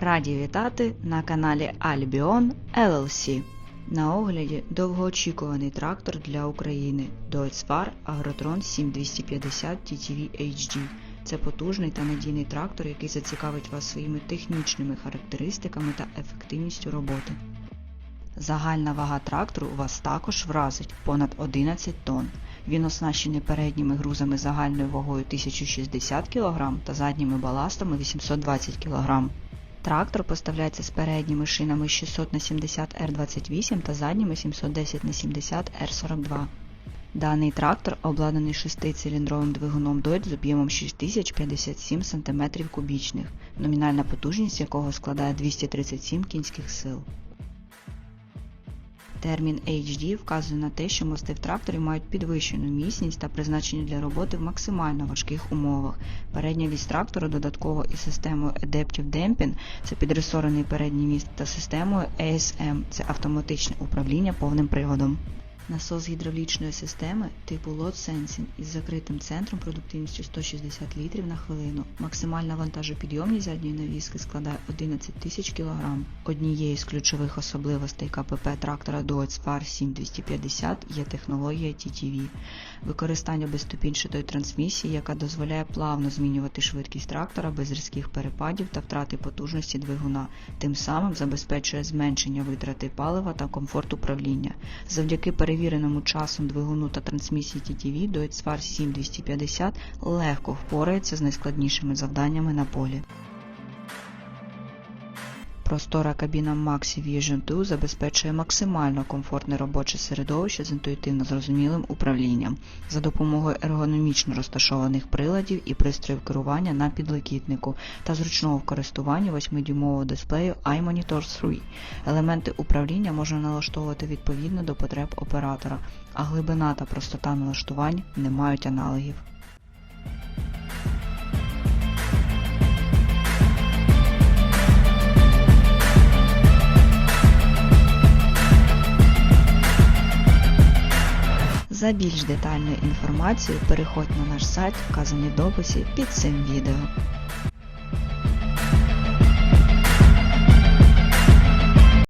Раді вітати на каналі Albion LLC. На огляді довгоочікуваний трактор для України Deutz-Fahr Agrotron 7250 TTV HD. Це потужний та надійний трактор, який зацікавить вас своїми технічними характеристиками та ефективністю роботи. Загальна вага трактору вас також вразить понад 11 тонн. Він оснащений передніми грузами загальною вагою 1060 кг та задніми баластами 820 кг. Трактор поставляється з передніми шинами 600 на 70 R28 та задніми 710 на 70 R42. Даний трактор обладнаний шестициліндровим двигуном Deutz з об'ємом 6057 см кубічних, номінальна потужність якого складає 237 кінських сил. Термін HD вказує на те, що мости в тракторі мають підвищену міцність та призначені для роботи в максимально важких умовах. Передня вісь трактора додатково із системою Adaptive Damping – це підресорений передній міст та системою ASM – це автоматичне управління повним приводом. Насос гідравлічної системи типу Load Sensing із закритим центром продуктивністю 160 літрів на хвилину. Максимальна вантажопідйомність задньої навіски складає 11 тисяч кг. Однією з ключових особливостей КПП трактора Deutz Fahr 7250 є технологія TTV. Використання безступінчатої трансмісії, яка дозволяє плавно змінювати швидкість трактора без різких перепадів та втрати потужності двигуна, тим самим забезпечує зменшення витрати палива та комфорт управління. Завдяки перевіреному часом двигуну та трансмісії TTV до Fahr 7250 легко впорається з найскладнішими завданнями на полі. Простора кабіна Maxi Vision 2 забезпечує максимально комфортне робоче середовище з інтуїтивно зрозумілим управлінням за допомогою ергономічно розташованих приладів і пристроїв керування на підлокітнику та зручного в користуванні 8-дюймового дисплею iMonitor 3. Елементи управління можна налаштовувати відповідно до потреб оператора, а глибина та простота налаштувань не мають аналогів. За більш детальною інформацією переходь на наш сайт, вказаний в дописі під цим відео.